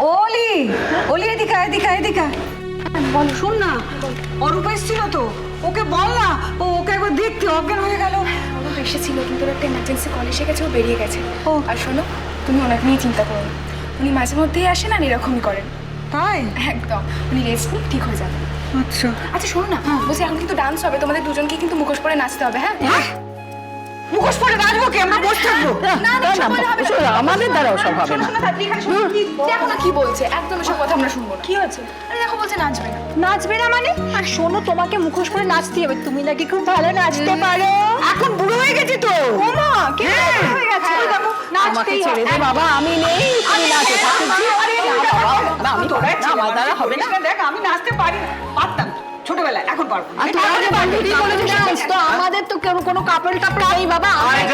ওলি ওলি এদিকে আয়, এদিকে আয়, এদিকে আয়। বল শোন না অরূপা এসেছিল তো ওকে বল না ও ওকে একবার দেখতে অজ্ঞান হয়ে গেল। আমার এসেছিল কিন্তু ওর একটা এমার্জেন্সি কল এসে গেছে ও বেরিয়ে গেছে। ও। আর শোনো তুমি ওনাকে নিয়ে চিন্তা করো না। উনি মাঝে মধ্যেই আসেন আর এরকমই করেন। তাই? একদম উনি রেস্ট নিয়ে ঠিক হয়ে যাবে। আচ্ছা। আচ্ছা শোনো না বলছি এখন কিন্তু ডান্স হবে তোমাদের দুজনকে কিন্তু মুখোশ পরে নাচতে হবে হ্যাঁ? মুখোশ পরে বাঁচবো কি? আমরা বসে থাকব? না না। আমাদের দ্বারাও সব হবে না। দেখো না কি বলছে? একদম এসব কথা আমরা শুনব কি হয়েছে? আরে দেখো বলছে নাচবে না। নাচবে না মানে? আর শোনো তোমাকে মুখোশ করে নাচতে হবে। তুমি নাকি খুব ভালো নাচতে পারো। এখন বুড়ো হয়ে গেছি তো। ওমা কে হয়ে। গেছে? ওই দেখো আমাকে ছেড়ে দে বাবা আমি নেই তুমি নাচো। ঠাকুরজি। না, বাবা, আমি তো- না, আমার দ্বারা হবে না। দেখ আমি নাচতে পারি না। পারতাম। ছোটবেলায় এখন পারব আর তোমাদের বান্ধবী নাচ, তো আমাদের তো কোনো কোনো কাপড় টাপড় নেই বাবা। হ্যাঁ,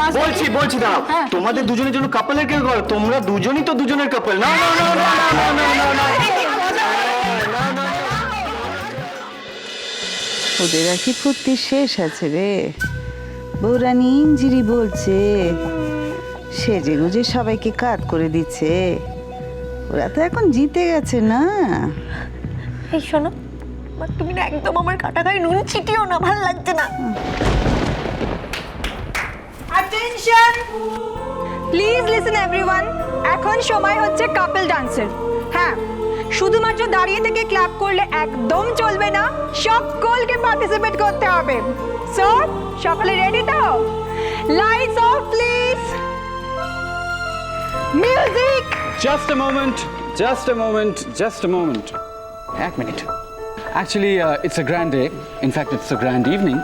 নাচ বলছি বলছি দাঁড়াও। হ্যাঁ। তোমাদের দুজনের জন্য কাপলের কে করো তোমরা দুজনই তো দুজনের কাপল না না না না না না না না ওদের আর কি ফুর্তি শেষ আছে রে। বৌরানি ইঞ্জিরি বলছে সেজে গুজে সবাইকে কাত করে দিচ্ছে। ওরা তো এখন জিতে গেছে না। এই শোনো। তুমি না একদম আমার কাটা গায়ে নুন ছিটিও না ভালো লাগছে না। অ্যাটেনশন প্লিজ লিসেন এভরিওয়ান এখন সময় হচ্ছে কাপল ডান্সের হ্যাঁ শুধুমাত্র দাঁড়িয়ে থেকে ক্লাপ করলে একদম চলবে না সকলকে পার্টিসিপেট করতে হবে। সো সকলে রেডি তো? Lights off please music Just a moment, just a moment, just a moment. এক minute. Actually it's a grand day in fact it's a grand evening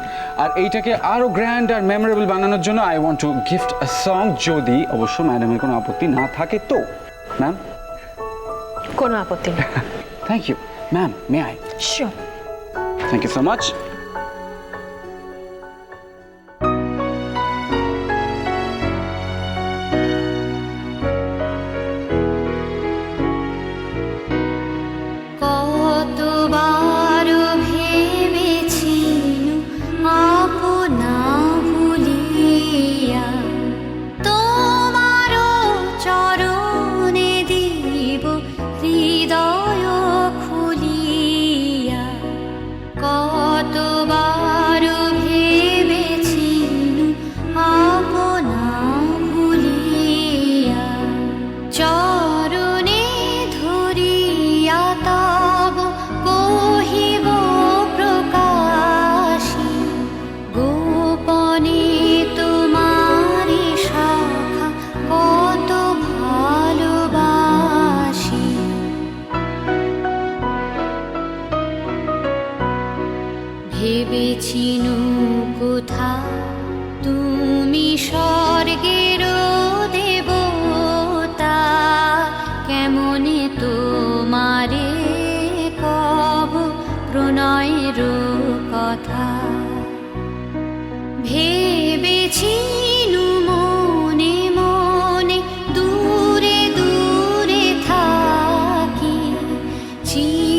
আর এইটাকে আরও গ্র্যান্ড আর মেমোরেবল বানানোর জন্য I want to gift a song যদি অবশ্য ম্যাডামের কোনো আপত্তি না থাকে তো। ম্যাম কোনো আপত্তি নেই। Thank you ma'am may I sure thank you so much Jesus.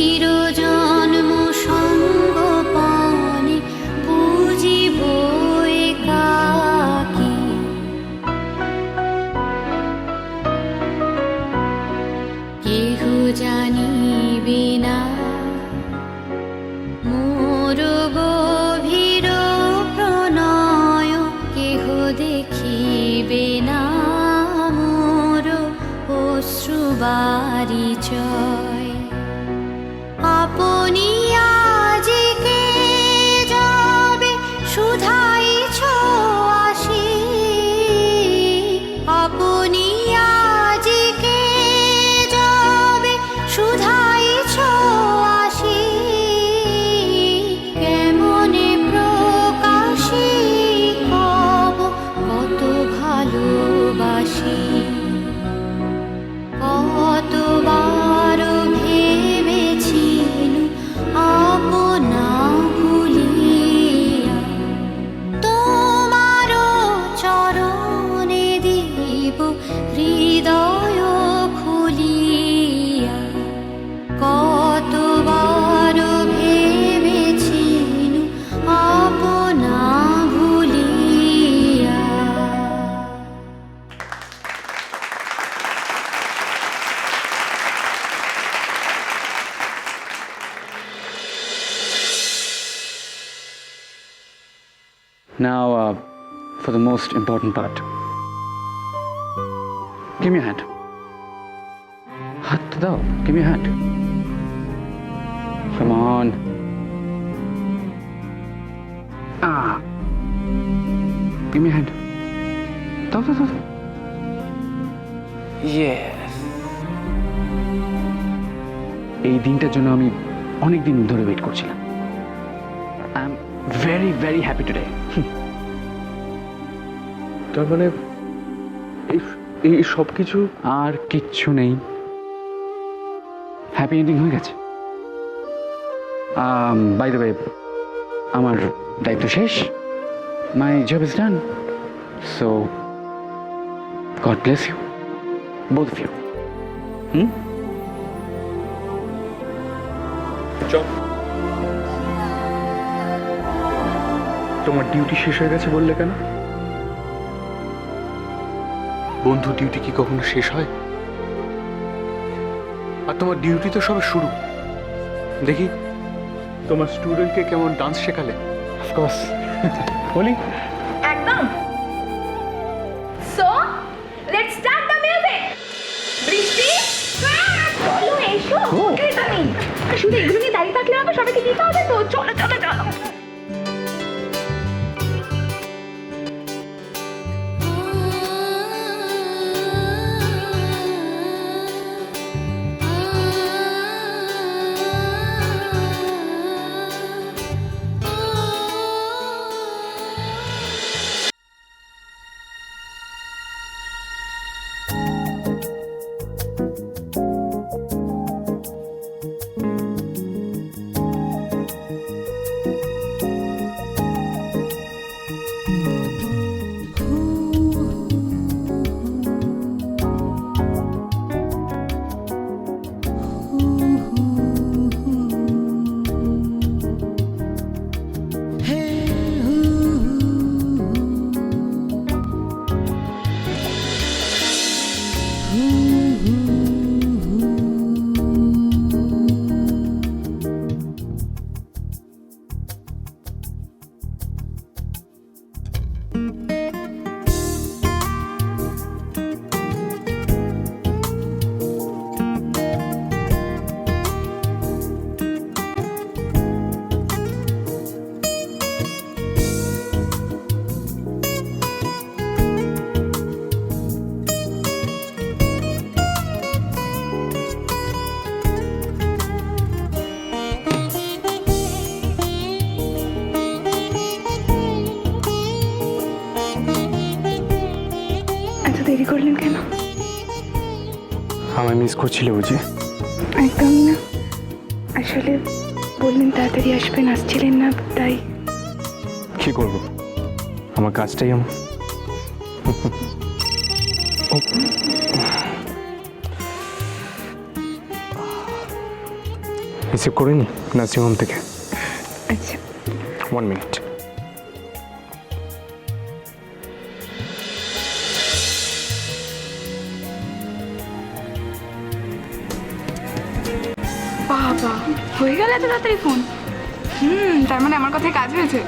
Now, uh, for the most important part. Give me a hand. তো give me a hand. Come on. Ah. Give me a hand. দাও দাও দাও দাও। Yes. এই দিনটার জন্য আমি অনেক দিন ধরে ওয়েট করছিলাম I am very very happy today তার মানে এই এই সব কিছু? আর কিচ্ছু নেই। হ্যাপি এন্ডিং হয়ে গেছে। বাই দ্য ওয়ে আমার দায়িত্ব শেষ। My job is done so God bless you both of you hmm চল তোমার ডিউটি শেষ হয়ে গেছে বললে কেন? বন্ধু ডিউটি কি কখনো শেষ হয়? আর তোমার ডিউটি তো সবে শুরু। দেখি তোমার স্টুডেন্টকে কেমন ডান্স শেখালে? অফকোর্স বলি। একদম। So let's start the music বৃষ্টি? চলো এসো। তুমি শুধু এগুলো নিয়ে দাঁড়িয়ে থাকলে হবে সবাইকে দিতে হবে তো। চলো চলো দেরি করলেন কেন? আমায় মিস করছিলে বুঝি? একদম না। আসলে বললেন তাড়াতাড়ি আসবেন আসছিলেন না তাই। কি করব? আমার কাজটাই আমার রিসিভ করে নি নার্সিংহোম থেকে? আচ্ছা। ওয়ান মিনিট হয়ে গেল এত তাড়াতাড়ি ফোন হুম তার মানে আমার কথায় কাজ হয়েছে।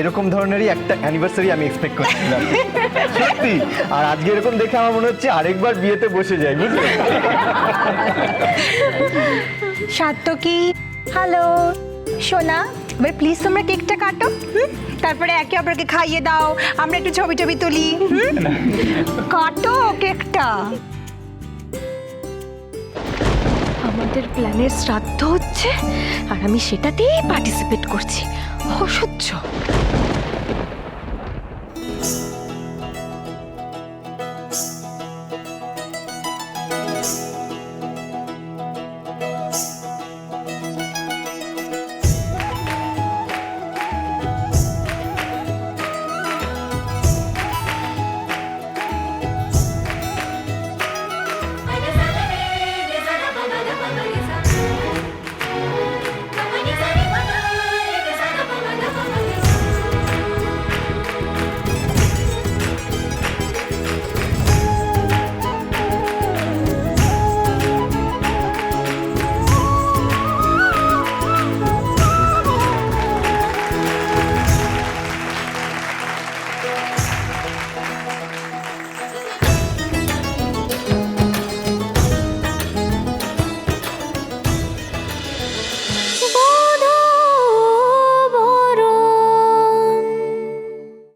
এরকম ধরনেরই একটা অ্যানিভার্সারি আমি এক্সপেক্ট করছিলাম। সত্যি। আর আজকে এরকম দেখে আমার মনে হচ্ছে আরেকবার বিয়েতে বসে যাই, বুঝলি? সাত্তকি হ্যালো। সোনা, এবার প্লিজ তোমরা কেকটা কাটো তারপরে একে অপরকে খাইয়ে দাও, আমরা একটু ছবি টবি তুলি কাটো কেকটা। আমাদের প্ল্যানের শ্রাদ্ধ হচ্ছে, আর আমি সেটাতেই পার্টিসিপেট করছি। 好臭！